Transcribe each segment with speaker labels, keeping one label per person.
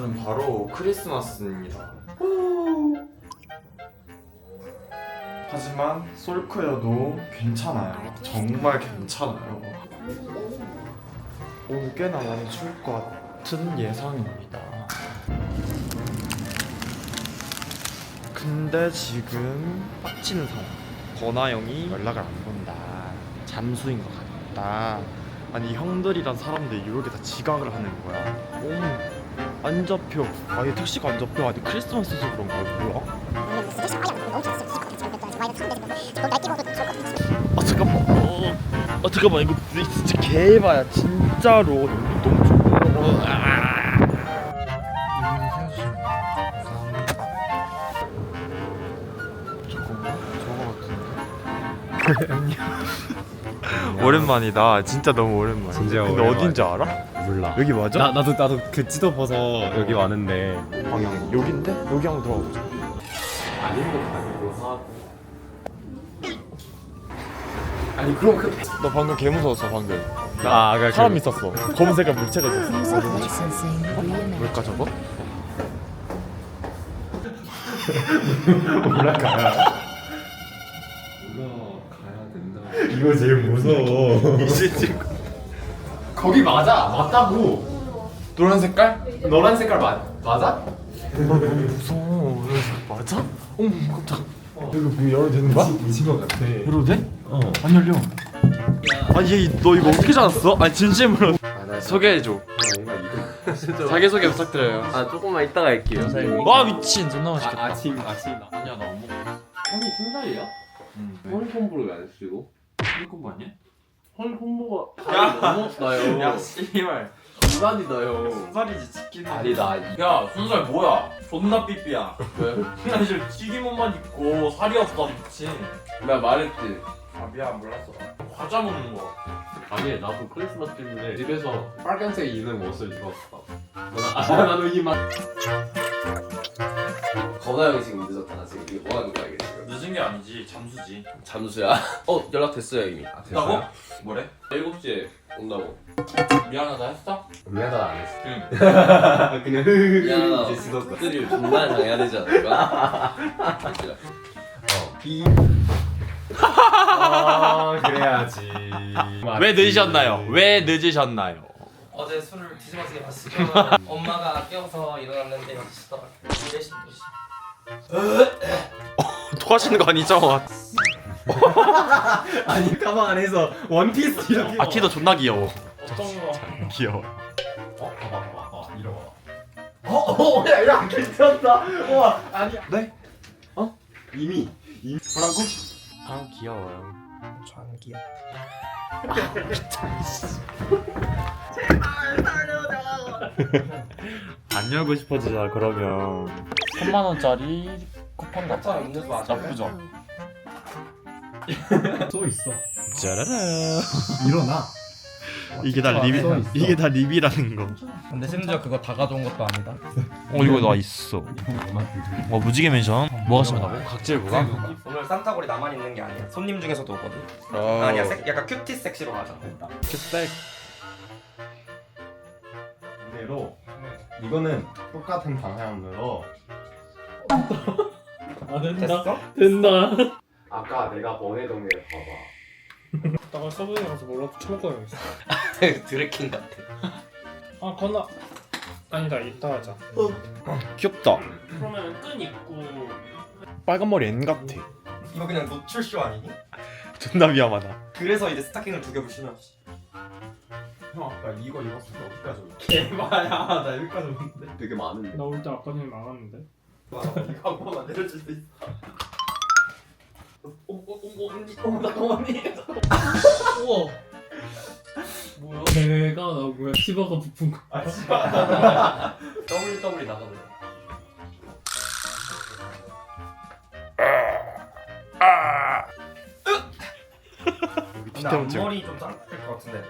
Speaker 1: 오늘은 바로 크리스마스입니다. 하지만 솔크여도 괜찮아요. 정말 괜찮아요. 오늘 꽤나 많이 추울 것 같은 예상입니다. 근데 지금 빡치는 상황. 형이 연락을 안 본다. 잠수인 것 같다. 아니 형들이란 사람들이 이렇게 다 지각을 하는 거야. 오, 안 잡혀. 아 얘 택시가 안 잡혀. 아니 크리스마스여서 그런 거야. 뭐야? 아 잠깐만. 어, 아 잠깐만 이거 진짜 개바야 진짜로 너무. 아. 저거 같은데. 안녕. 오랜만이다. 진짜 너무 오랜만이야.
Speaker 2: 진짜
Speaker 1: 근데. 어딘지 알아?
Speaker 2: 몰라.
Speaker 1: 여기 맞아?
Speaker 2: 나 나도 나도 그 봐서 여기 왔는데
Speaker 1: 방향이 여긴데? 여기 한번 들어가 보자.
Speaker 2: 아닌 거 가지고 사고. 아니 그럼 그
Speaker 1: 너 방금 개 무서웠어 방금.
Speaker 2: 아, 아까
Speaker 1: 사람
Speaker 2: 그-
Speaker 1: 있었어. 검은 색깔 물체가 있었어.
Speaker 3: 뭘까
Speaker 1: 뭘까 저거?
Speaker 2: 올라가야 된다.
Speaker 4: 이거 제일 무서워.
Speaker 1: 이제 지금
Speaker 2: 거기 맞아. 맞다고.
Speaker 1: 노란 색깔?
Speaker 2: 노란 색깔 맞 맞아?
Speaker 1: 나 너무 무서워. 맞아? 어머 깜짝. 이거 문 열어도 되는 거야?
Speaker 4: 미친 것 같아.
Speaker 1: 열어도 돼?
Speaker 4: 어.
Speaker 1: 안 열려. 아니 얘, 너 이거 어떻게 찾았어? 아니 진심으로
Speaker 2: 아,
Speaker 1: 소개해줘.
Speaker 2: 뭔가 이거.
Speaker 1: 자기 소개 부탁드려요.
Speaker 2: 아 조금만 이따가 할게요.
Speaker 1: 와 미친 존나 맛있겠다.
Speaker 2: 아, 아침 아침 나.
Speaker 1: 아니야 나 안 먹어.
Speaker 2: 형이 순살이야?
Speaker 1: 응.
Speaker 2: 헐 콤보를 왜안 쓰고?
Speaker 1: 이거 아니야?
Speaker 2: 헐 콤보가 야 넘었나요?
Speaker 1: 야 씨발.
Speaker 2: 순살이다요.
Speaker 1: 순살이지 치킨.
Speaker 2: 아니다.
Speaker 5: 야 순살 뭐야? 존나 삐삐야
Speaker 2: 왜?
Speaker 5: 나 지금 튀김 옷만 입고 살이 없어 미친
Speaker 2: 나 말했지.
Speaker 5: 아 미안 몰랐어 과자 먹는 거
Speaker 6: 아니 나도 크리스마스 때문에 집에서 빨간색 있는 옷을 입었어. 나, 나도 이만
Speaker 2: 건아 형이 지금 늦었잖아. 지금 이게 뭐 하는 거야 이게 지금?
Speaker 5: 늦은 게 아니지 잠수지
Speaker 2: 잠수야. 어 연락 됐어요 이미. 아,
Speaker 5: 됐다고? 뭐래?
Speaker 2: 7시에 온다고.
Speaker 5: 미안하다 했어?
Speaker 6: 미안하다 안 했어.
Speaker 5: 응
Speaker 6: 그냥
Speaker 2: 미안하다.
Speaker 6: 이제.
Speaker 2: 들을 존나 당해야 되지 않을까?
Speaker 4: 아 그래야지.
Speaker 1: 왜 늦으셨나요? 왜 늦으셨나요?
Speaker 7: 어제 술을 뒤집어지게 마시고 엄마가 깨워서 일어났는데 여기 시더라 4시 2시
Speaker 1: 토하시는 거 아니죠?
Speaker 4: 아니 가방 안에서 원피스 이렇게.
Speaker 1: 아 키도 존나 귀여워.
Speaker 5: 어떤 거?
Speaker 1: 귀여워.
Speaker 4: 어 봐봐 봐봐. 어 이러봐.
Speaker 2: 어야야 괜찮다. 와 아니야.
Speaker 1: 네?
Speaker 4: 어? 이미
Speaker 1: 뭐라고? 아 귀여워요.
Speaker 7: 전기
Speaker 1: 야안 열고 싶어지잖아 그러면 3만 원짜리 쿠폰
Speaker 7: 맞아 음료수 맞아
Speaker 1: 나쁘죠?
Speaker 4: 또 있어.
Speaker 1: 짜라라
Speaker 4: 일어나.
Speaker 1: 이게 다 리비
Speaker 4: 써 있어.
Speaker 1: 이게 다 리비라는 거.
Speaker 7: 근데 심지어 그거 다 가져온 것도 아니다
Speaker 1: 어 이거 나 있어. 어 무지개 멘션. 뭐가 심하다고? 각질부가?
Speaker 7: 오늘 산타골이 나만 있는 게 아니야 손님 중에서도 오거든
Speaker 1: 어.
Speaker 7: 아니야 색, 약간 큐티 섹시로 가자
Speaker 1: 큐백.
Speaker 4: 이대로 이거는 똑같은 방향으로
Speaker 5: 아
Speaker 7: 됐어?
Speaker 5: 된다
Speaker 6: 아까 내가 보내던 게 봐봐.
Speaker 5: 나가 서브에 가서 몰라도 처먹고 있어
Speaker 7: 드래킹 같아
Speaker 5: 아 건나 아니다 이따 하자
Speaker 1: 귀엽다.
Speaker 5: 그러면 끈 입고
Speaker 1: 빨간 머리 N 같아.
Speaker 7: 이거 그냥 노출쇼 아니니?
Speaker 1: 존나 위험하다.
Speaker 7: 그래서 이제 스타킹을 두 겹을 신어
Speaker 4: 형 아까 이거 입었을 때 어디까지 올게?
Speaker 5: 개마야 나 여기까지 오는데
Speaker 6: 되게 많은데.
Speaker 5: 나 올 때 아까 전에 망했는데?
Speaker 7: 이거 한 번만 내려줄 수 있어? 어머나 어머니. 우와. 뭐야?
Speaker 5: 내가 나 뭐야? 티버가 부푼 거.
Speaker 7: 더블 더블이 나가네 근데. 앞머리 좀 짧을 것 같은데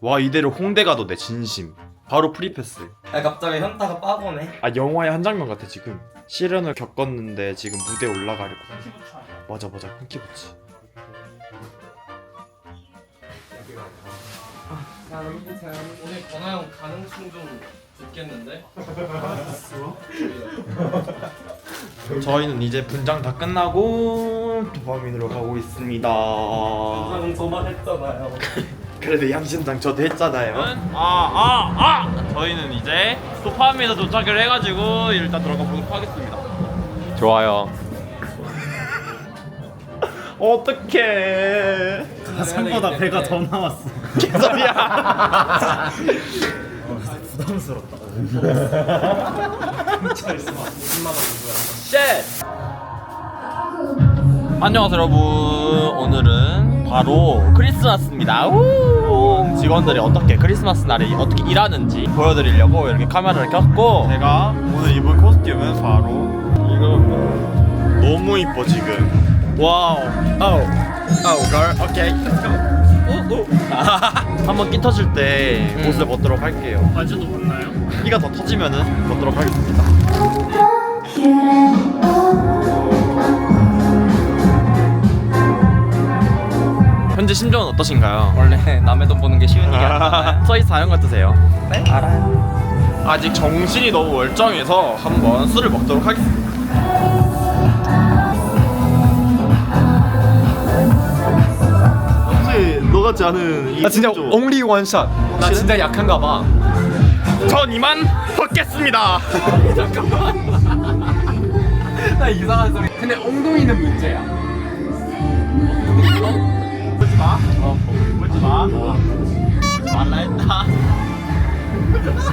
Speaker 1: 와 이대로 홍대 가도 내 진심. 바로 프리패스.
Speaker 7: 야 갑자기 현타가 빠고네
Speaker 1: 아 영화의 한 장면 같아 지금. 시련을 겪었는데 지금 무대에 올라가려고. 맞아 맞아 hunky 부츠.
Speaker 7: 오늘 건아 형 가능성 좀 있겠는데?
Speaker 1: 저희는 이제 분장 다 끝나고 도파민으로 가고 있습니다.
Speaker 7: 방금 저만 했잖아요.
Speaker 1: 그래도 양심상 저도 했잖아요. 아, 아, 아! 저희는 이제 도파민에 도착을 해가지고 일단 들어가 보도록 하겠습니다. 좋아요. 어떡해.
Speaker 5: 생각보다 배가 더 나왔어.
Speaker 1: 개소리야.
Speaker 5: 부담스럽다.
Speaker 1: 쉣! 안녕하세요 여러분 오늘은 바로 크리스마스입니다. 우! 직원들이 어떻게 크리스마스 날에 어떻게 일하는지 보여드리려고 이렇게 카메라를 켰고 제가 오늘 입은 코스튬은 바로 이거 너무 이뻐 지금. 와우. 아우. 아우 걸. 오케이. 렛츠고 한번 끼 터질 때 옷을 벗도록 할게요.
Speaker 5: 바지도 붙나요?
Speaker 1: 끼가 더 터지면은 벗도록 하겠습니다 현재 심정은 어떠신가요?
Speaker 7: 원래 남의 돈 보는 게 쉬운 일이 아니잖아요.
Speaker 1: 서희 사연 같으세요? 네 알아요 아직 정신이 너무 멀쩡해서 한번 술을 먹도록 하겠습니다 혹시 너 같지 않은 이
Speaker 6: 나 진짜 only one shot. 나 진짜 약한가 봐.
Speaker 1: 전 이만 벗겠습니다
Speaker 6: 나 이상한 소리. 근데 엉덩이는 문제야.
Speaker 1: 보지 마 어, 보지 마 보지 말라 했다
Speaker 4: 오늘 수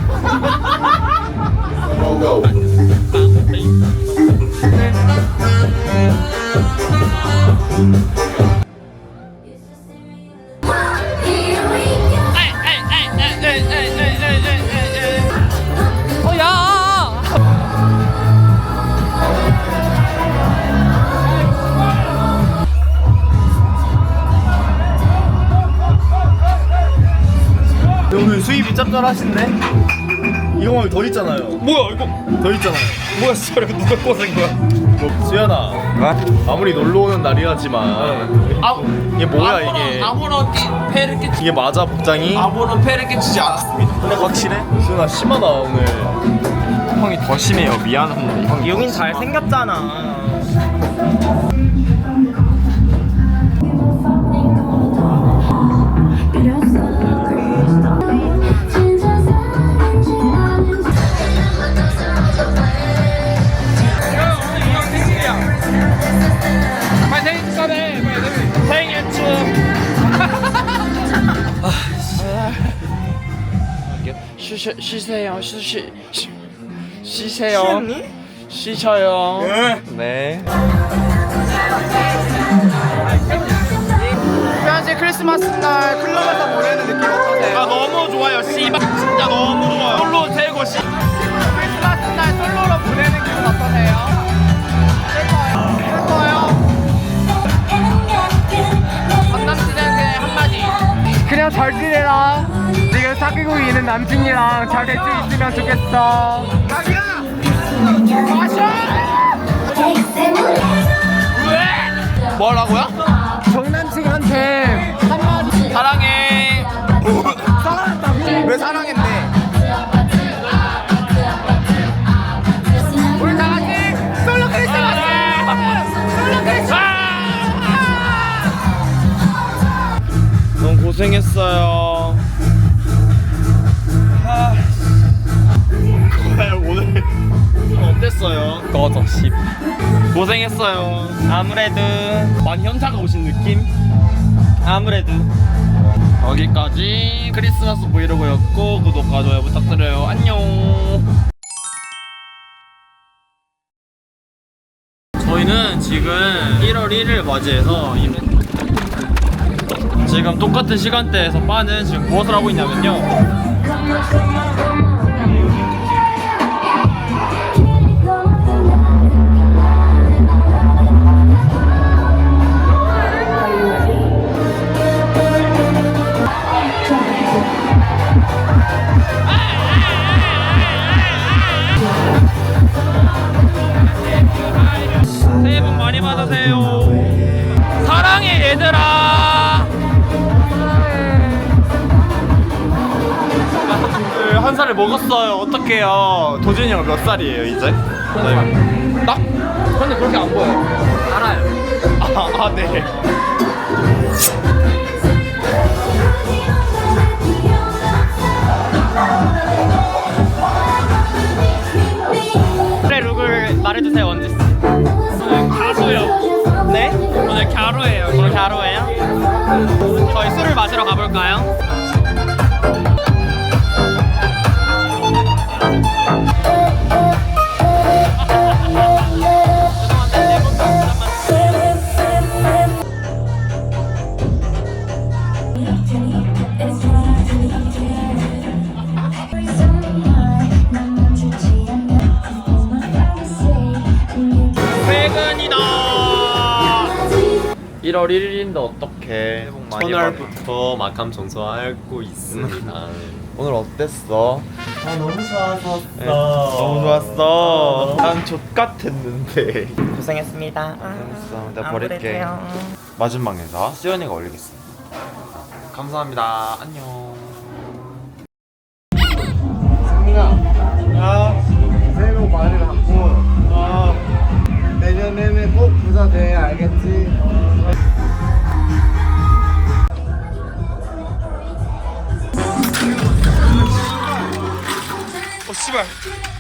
Speaker 4: 짭짤하신데? 이거 말고 더 있잖아요.
Speaker 1: 뭐야 이거
Speaker 4: 더 있잖아요.
Speaker 1: 뭐야 씨발 이거 누가 꽂은 거야
Speaker 4: 뭐, 수연아. 아무리 놀러 오는 날이라지만
Speaker 1: 아
Speaker 4: 이게 뭐야 이게?
Speaker 7: 아무런 폐를 끼치
Speaker 4: 이게 맞아 복장이?
Speaker 7: 아무런 폐를 끼치지 않았습니다.
Speaker 4: 근데 확실해? 수연아 심하다 오늘.
Speaker 1: 형이 더 심해요 미안합니다 형이
Speaker 5: 여긴 잘생겼잖아.
Speaker 1: 쉬, 쉬세요 쉬시 쉬, 쉬세요 쉬셔요 네
Speaker 5: 현재 크리스마스 날 클럽에서 보내는 느낌 어떠세요?
Speaker 1: 아 너무 좋아요 씨발 진짜 너무 좋아요 솔로 최고 씨
Speaker 5: 크리스마스 날 솔로로 보내는 기분 어떠세요? 슬퍼요. 슬퍼요. 전남친에게 한마디. 그냥 잘 지내라. 지금 사귀고 있는 남친이랑 잘 될 수 있으면 좋겠어.
Speaker 1: 뭐라고요?
Speaker 5: 정남친한테 한마디.
Speaker 1: 사랑해
Speaker 5: 사랑한다고? 왜 사랑했대? 우리 다 같이 솔로 크리스마스! 솔로 크리스마스!
Speaker 1: 너무 고생했어요 어땠어요? 꺼져 씨 고생했어요. 아무래도 많이 현타가 오신 느낌? 아무래도. 여기까지 크리스마스 브이로그였고 구독과 좋아요 부탁드려요. 안녕. 저희는 지금 1월 1일 맞이해서 지금 똑같은 시간대에서 빠는 지금 무엇을 하고 있냐면요 살을 먹었어요. 어떡해요. 도준이 형 몇 살이에요 이제? 네. 딱?
Speaker 7: 근데 그렇게 안 보여요. 알아요.
Speaker 1: 아, 아 네.
Speaker 7: 그래 룩을 말해주세요 원지 씨. 오늘 갸루요. 네? 오늘 갸루예요. 오늘 갸루예요? 저희 술을 마시러 가볼까요?
Speaker 1: 1월 1일인데 어떡해. 새해 복 많이 받아.
Speaker 6: 첫날부터 마감 청소하고 있습니다.
Speaker 1: 오늘 어땠어?
Speaker 6: 아 너무 좋았었어.
Speaker 1: 네, 너무 좋았어. 난 족같았는데.
Speaker 7: 고생했습니다.
Speaker 1: 알았어, 내가 버릴게. 마지막에서 시연이가 올리겠습니다. 감사합니다. 안녕.
Speaker 3: 새해 복 많이 받고 내년에는 꼭 부자 돼 알겠지?
Speaker 1: 씨발.